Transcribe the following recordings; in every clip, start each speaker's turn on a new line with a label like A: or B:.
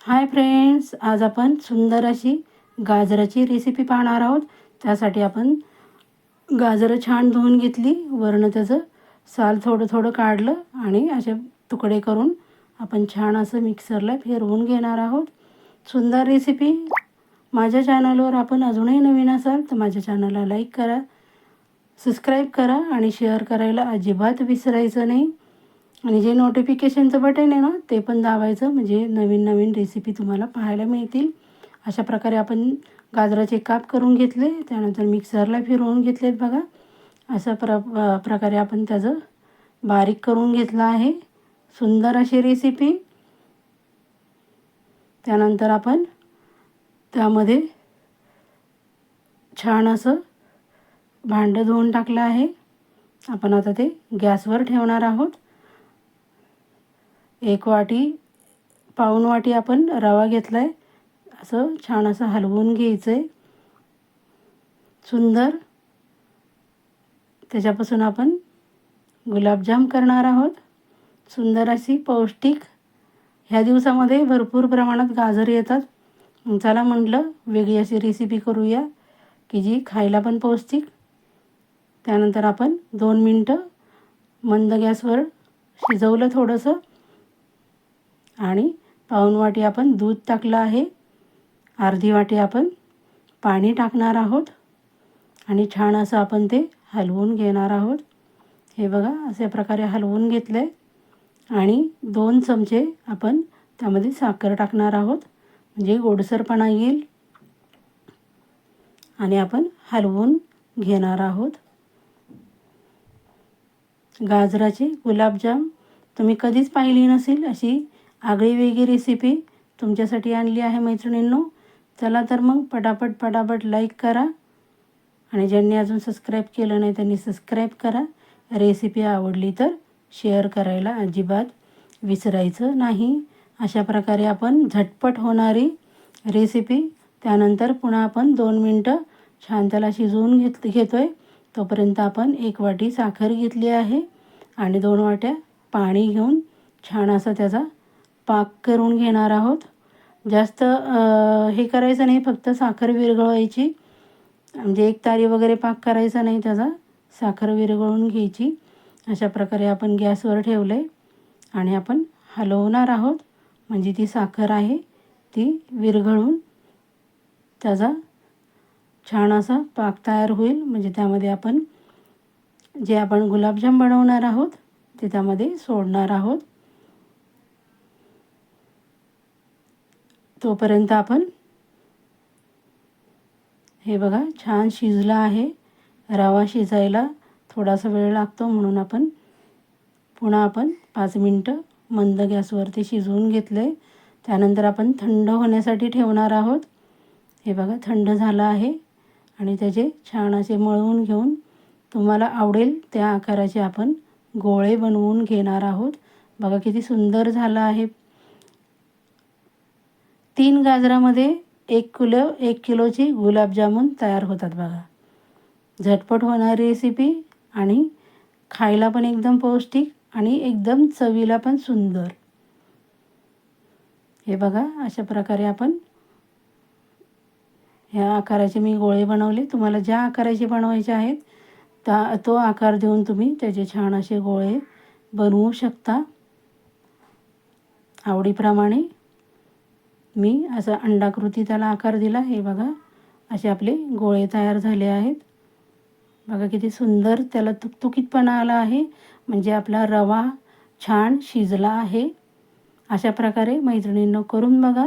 A: Hi friends आज आपण सुंदर अशी गाजराची रेसिपी पाहणार आहोत. त्यासाठी आपण गाजरं छान धुवून घेतली वरनं त्याचं साल थोडं थोडं काढलं आणि असे तुकडे करून आपण छान असं मिक्सरला फिरवून घेणार आहोत. सुंदर रेसिपी माझ्या चॅनलवर आपण अजूनही नवीन असाल तर माझ्या चॅनलला लाईक करा सबस्क्राईब करा आणि शेअर करायला अजिबात विसरायचं नाही. आणि जे नोटिफिकेशनचं बटन आहे ना ते पण दाबायचं. म्हणजे नवीन नवीन रेसिपी तुम्हाला पाहायला मिळतील. अशा प्रकारे आपण गाजराचे काप करून घेतले त्यानंतर मिक्सरला फिरवून घेतलेत बघा. अशा प्र प्रकारे आपण त्याचं बारीक करून घेतलं आहे. सुंदर अशी रेसिपी त्यानंतर आपण त्यामध्ये छान असं भांडं धुवून टाकलं आहे. आपण आता ते गॅसवर ठेवणार आहोत. एक वाटी पाऊन वाटी आपण रवा घेतला आहे असं छान असं हलवून घ्यायचं आहे सुंदर. त्याच्यापासून आपण गुलाबजाम करणार आहोत. सुंदर अशी पौष्टिक. ह्या दिवसामध्ये भरपूर प्रमाणात गाजर येतात. चला म्हटलं वेगळी अशी रेसिपी करूया की जी खायला पण पौष्टिक. त्यानंतर आपण दोन मिनटं मंद गॅसवर शिजवलं थोडंसं. आणि पाऊण वाटी आपण दूध टाकलं आहे. अर्धी वाटी आपण पाणी टाकणार आहोत. आणि छान असं आपण ते हलवून घेणार आहोत. हे बघा अशा प्रकारे हलवून घेतलं आहे आणि दोन चमचे आपण त्यामध्ये साखर टाकणार आहोत. म्हणजे गोडसरपणा येईल. आणि आपण हलवून घेणार आहोत. गाजराची गुलाबजाम तुम्ही कधीच पाहिली नसेल अशी आगळी वेगळी रेसिपी तुमच्यासाठी आणली आहे मैत्रिणींनो. चला तर मग पटापट पटापट लाईक करा. आणि ज्यांनी अजून सबस्क्राईब केलं नाही त्यांनी सबस्क्राईब करा. रेसिपी आवडली तर शेअर करायला अजिबात विसरायचं नाही. अशा प्रकारे आपण झटपट होणारी रेसिपी त्यानंतर पुन्हा आपण दोन मिनटं छान त्याला शिजवून घेत घेतो आहे तोपर्यंत आपण एक वाटी साखर घेतली आहे. आणि दोन वाट्या पाणी घेऊन छान असा त्याचा पाक करून घेणार आहोत. जास्त हे करायचं नाही फक्त साखर विरघळवायची. म्हणजे एक तारी वगैरे पाक करायचा नाही त्याचा. साखर विरघळून घ्यायची. अशा प्रकारे आपण गॅसवर ठेवलं आहे आणि आपण हलवणार आहोत. म्हणजे ती साखर आहे ती विरघळून त्याचा छान असा पाक तयार होईल. म्हणजे त्यामध्ये आपण जे आपण गुलाबजाम बनवणार आहोत ते त्यामध्ये सोडणार आहोत. तोपर्यंत आपण हे बघा छान शिजला आहे. रवा शिजायला थोडासा वेळ लागतो म्हणून आपण पुन्हा आपण पाच मिनटं मंद गॅसवरती शिजवून घेतलं आहे त्यानंतर आपण थंड होण्यासाठी ठेवणार आहोत. हे बघा थंड झालं आहे आणि त्याचे छान असे मळवून घेऊन तुम्हाला आवडेल त्या आकाराचे आपण गोळे बनवून घेणार आहोत. बघा किती सुंदर झालं आहे. तीन गाजरामध्ये एक किलो एक किलोची गुलाबजामुन तयार होतात बघा. झटपट होणारी रेसिपी आणि खायला पण एकदम पौष्टिक आणि एकदम चवीला पण सुंदर. हे बघा अशा प्रकारे आपण ह्या आकाराचे मी गोळे बनवले. तुम्हाला ज्या आकाराचे बनवायचे आहेत त्या तो आकार देऊन तुम्ही त्याचे छान असे गोळे बनवू शकता. आवडीप्रमाणे मी असा अंडाकृती त्याला आकार दिला. हे बघा असे आपले गोळे तयार झाले आहेत. बघा किती सुंदर त्याला तुकतुकीतपणा आला आहे. म्हणजे आपला रवा छान शिजला आहे. अशा प्रकारे मैत्रिणींना करून बघा.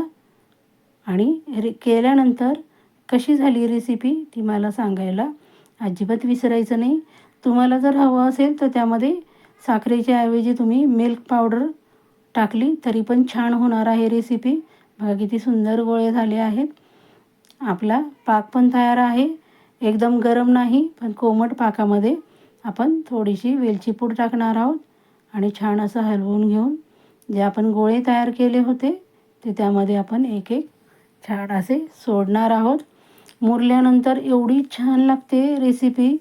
A: आणि रे केल्यानंतर कशी झाली रेसिपी ती मला सांगायला अजिबात विसरायचं नाही. तुम्हाला जर हवं असेल तर त्यामध्ये साखरेच्या ऐवजी तुम्ही मिल्क पावडर टाकली तरी पण छान होणार आहे रेसिपी बघा किती सुंदर गोळे झाले आहेत. आपला पाक पण तयार आहे. एकदम गरम नाही पण कोमट पाकामध्ये आपण थोडीशी वेलची पूड टाकणार आहोत आणि छान असं हलवून घेऊन जे आपण गोळे तयार केले होते ते त्यामध्ये आपण एक एक छान असे सोडणार आहोत. मुरल्यानंतर एवढी छान लागते रेसिपी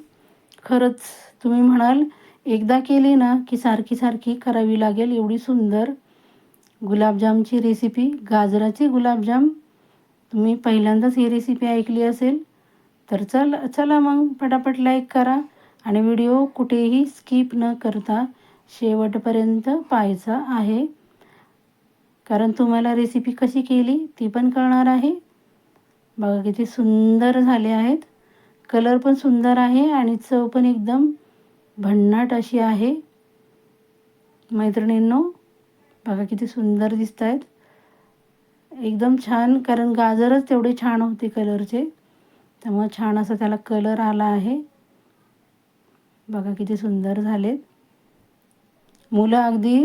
A: खरंच तुम्ही म्हणाल एकदा केली ना की सारखी सारखी करावी लागेल एवढी सुंदर गुलाबजामची रेसिपी गाजराचे गुलाबजाम. तुम्ही पहिल्यांदाच ही रेसिपी ऐकली असेल तर चल चला मग पटापट लाईक करा आणि व्हिडिओ कुठेही स्किप न करता शेवटपर्यंत पाहायचा आहे. कारण तुम्हाला रेसिपी कशी केली ती पण कळणार आहे. बघा किती सुंदर झाले आहेत. कलर पण सुंदर आहे आणि चव पण एकदम भन्नाट अशी आहे. मैत्रिणींनो बघा किती सुंदर दिसत आहेत एकदम छान कारण गाजरच तेवढे छान होते कलरचे. त्यामुळे छान असा त्याला कलर आला आहे. बघा किती सुंदर झालेत. मुलं अगदी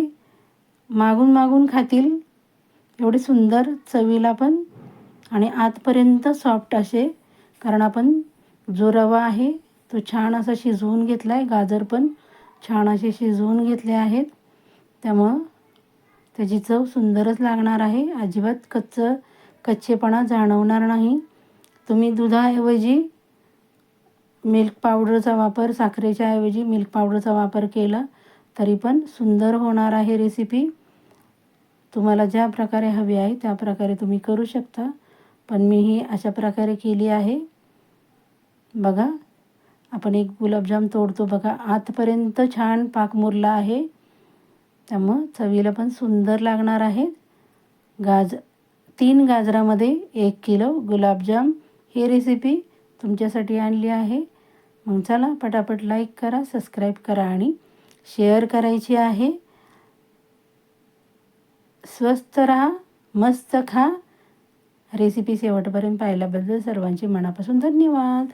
A: मागून मागून खातील. एवढे सुंदर चवीला पण आणि आतपर्यंत सॉफ्ट असे कारण आपण जो रवा आहे तो छान असा शिजवून घेतला आहे गाजर पण छान असे शिजवून घेतले आहेत. त्यामुळं त्याची चव सुंदरच लागणार आहे. अजिबात कच्चं कच्चेपणा जाणवणार नाही. तुम्ही दुधाऐवजी मिल्क पावडरचा वापर साखरेच्या ऐवजी मिल्क पावडरचा वापर केला तरी पण सुंदर होणार आहे रेसिपी तुम्हाला ज्या प्रकारे हवी आहे त्या प्रकारे तुम्ही करू शकता. पण मी ही अशा प्रकारे केली आहे. बघा आपण एक गुलाबजाम तोडतो. बघा आतपर्यंत छान पाक मुरला आहे. त्यामुळं चवीला पण सुंदर लागणार आहे. गाज तीन गाजरामध्ये एक किलो गुलाबजाम ही रेसिपी तुमच्यासाठी आणली आहे. मग चला पटापट लाईक करा सबस्क्राईब करा आणि शेअर करायची आहे. स्वस्त राहा मस्त खा. रेसिपी शेवटपर्यंत पाहिल्याबद्दल सर्वांचे मनापासून धन्यवाद.